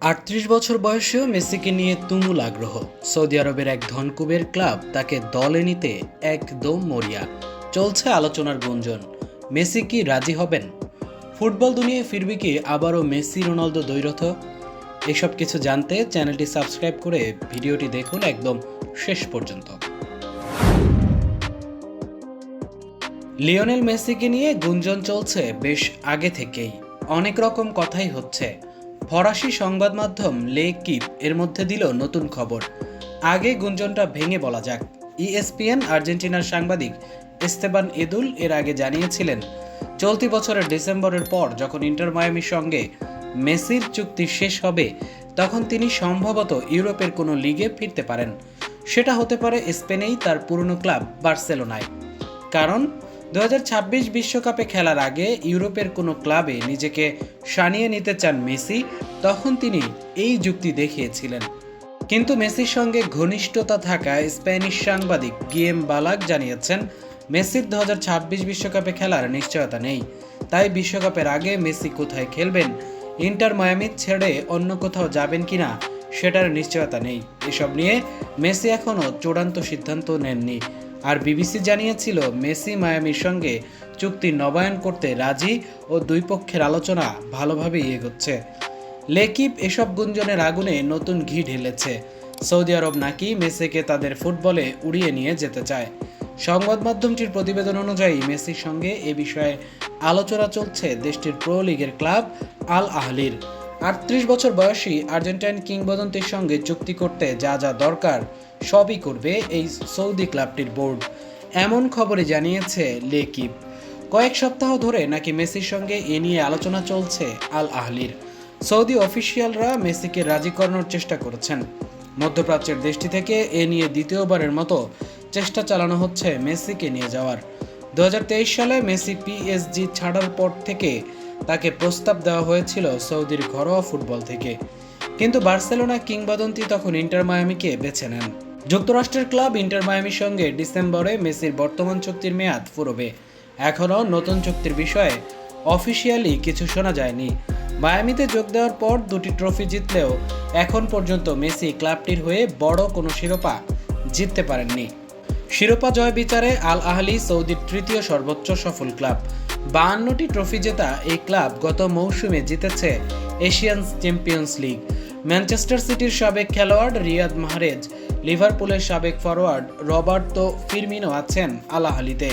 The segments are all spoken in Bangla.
আটত্রিশ বছর বয়সেও মেসিকে নিয়ে তুমুল আগ্রহ। সৌদি আরবের এক ধনকুবের ক্লাব তাকে দলে নিতে একদম মরিয়া। চলছে আলোচনার গুঞ্জন। মেসি কি রাজি হবেন? ফুটবল দুনিয়ায় ফিরবে কি আবারও মেসি, রোনালদো দ্বৈরথ? এসব কিছু জানতে চ্যানেলটি সাবস্ক্রাইব করে ভিডিওটি দেখুন একদম শেষ পর্যন্ত। লিওনেল মেসিকে নিয়ে গুঞ্জন চলছে বেশ আগে থেকেই। অনেক রকম কথাই হচ্ছে। ফরাসি সংবাদ মাধ্যম লে কিপ এর মধ্যে দিল নতুন খবর। আগে গুঞ্জনটা ভেঙে বলা যাক। ইএসপিএন আর্জেন্টিনার সাংবাদিক এস্তেবান এদুল এর আগে জানিয়েছিলেন, চলতি বছরের ডিসেম্বরের পর যখন ইন্টার মায়ামির সঙ্গে মেসির চুক্তি শেষ হবে, তখন তিনি সম্ভবত ইউরোপের কোনো লিগে ফিরতে পারেন। সেটা হতে পারে স্পেনেই তার পুরনো ক্লাব বার্সেলোনায়। কারণ দু বিশ্বকাপে খেলার আগে ইউরোপের কোনো ক্লাবে নিজেকে সানিয়ে নিতে চান মেসি, তখন তিনি এই যুক্তি দেখিয়েছিলেন। কিন্তু মেসির সঙ্গে ঘনিষ্ঠতা থাকা স্প্যানিশ সাংবাদিক গিয়েম বালাক জানিয়েছেন, মেসির দু বিশ্বকাপে খেলার নিশ্চয়তা নেই। তাই বিশ্বকাপের আগে মেসি কোথায় খেলবেন? ইন্টার মায়ামি ছেড়ে অন্য কোথাও যাবেন কিনা? সেটার নিশ্চয়তা নেই। এসব নিয়ে মেসি এখনও চূড়ান্ত সিদ্ধান্ত নেননি। আর বিবিসি জানিয়েছিল, মেসি মায়ামির সঙ্গে চুক্তি নবায়ন করতে রাজি ও দুই পক্ষের আলোচনা ভালোভাবেই এগোচ্ছে। লেকিপ এসব গুঞ্জনের আগুনে নতুন ঘি ঢেলেছে। সৌদি আরব নাকি মেসিকে তাদের ফুটবলে উড়িয়ে নিয়ে যেতে চায়। সংবাদ মাধ্যমটির প্রতিবেদন অনুযায়ী, মেসির সঙ্গে এ বিষয়ে আলোচনা চলছে দেশটির প্রো লিগের ক্লাব আল আহলির। আটত্রিশ বছর বয়সী আর্জেন্টাইন কিংবদন্তির সঙ্গে চুক্তি করতে যা যা দরকার সবই করবে এই সৌদি ক্লাবটির বোর্ড। এমন খবরে জানিয়েছে লেকিপ কয়েক সপ্তাহ ধরে নাকি মেসির সঙ্গে এ নিয়ে আলোচনা চলছে আল আহলির সৌদি অফিসিয়ালরা মেসিকে রাজি করানোর চেষ্টা করেছেন। মধ্যপ্রাচ্যের দেশটি থেকে এ নিয়ে দ্বিতীয়বারের মতো চেষ্টা চালানো হচ্ছে মেসিকে নিয়ে যাওয়ার। দু হাজার তেইশ সালে মেসি পিএসজি ছাড়ার পর থেকে তাকে প্রস্তাব দেওয়া হয়েছিল সৌদির ঘরোয়া ফুটবল থেকে। কিন্তু বার্সেলোনা কিংবদন্তি তখন ইন্টার মায়ামিকে বেছে নেন। যুক্তরাষ্ট্রের ক্লাব ইন্টার মায়ামির সঙ্গে ডিসেম্বরে মেসির বর্তমান চুক্তির মেয়াদ ফুরবে এখনও নতুন চুক্তির বিষয়ে অফিসিয়ালি কিছু শোনা যায়নি। মায়ামিতে যোগ দেওয়ার পর দুটি ট্রফি জিতলেও এখন পর্যন্ত মেসি ক্লাবটির হয়ে বড় কোনো শিরোপা জিততে পারেননি। শিরোপা জয় বিচারে আল আহলি সৌদির তৃতীয় সর্বোচ্চ সফল ক্লাব। বাহান্নটি ট্রফি জেতা এই ক্লাব গত মৌসুমে জিতেছে এশিয়ান চ্যাম্পিয়ন্স লিগ। ম্যানচেস্টার সিটির সাবেক খেলোয়াড় রিয়াদ মাহরেজ লিভারপুলের সাবেক ফরোয়ার্ড রবার্তো ফিরমিনো আছেন আল আহলিতে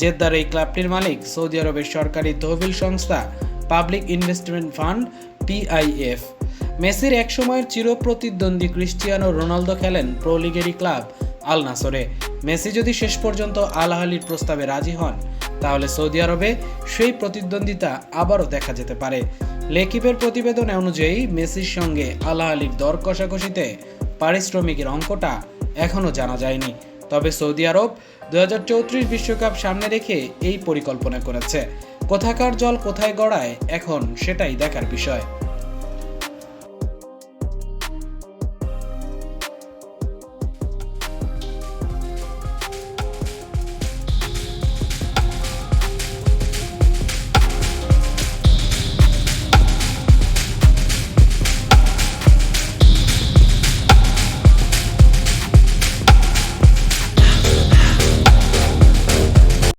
জেদ্দার এই ক্লাবটির মালিক সৌদি আরবের সরকারি তহবিল সংস্থা পাবলিক ইনভেস্টমেন্ট ফান্ড পিআইএফ। মেসির একসময়ের চিরপ্রতিদ্বন্দ্বী ক্রিস্টিয়ানো রোনালদো খেলেন প্রো লিগেরই ক্লাব আল নাসরে মেসি যদি শেষ পর্যন্ত আল আহলির প্রস্তাবে রাজি হন, তাহলে সৌদি আরবে সেই প্রতিদ্বন্দ্বিতা আবারও দেখা যেতে পারে। লেকিপের প্রতিবেদন অনুযায়ী, মেসির সঙ্গে আল আহলির দর কষাকষিতে পারিশ্রমিকের অঙ্কটা এখনও জানা যায়নি। তবে সৌদি আরব দু বিশ্বকাপ সামনে রেখে এই পরিকল্পনা করেছে। কোথাকার জল কোথায় গড়ায় এখন সেটাই দেখার বিষয়।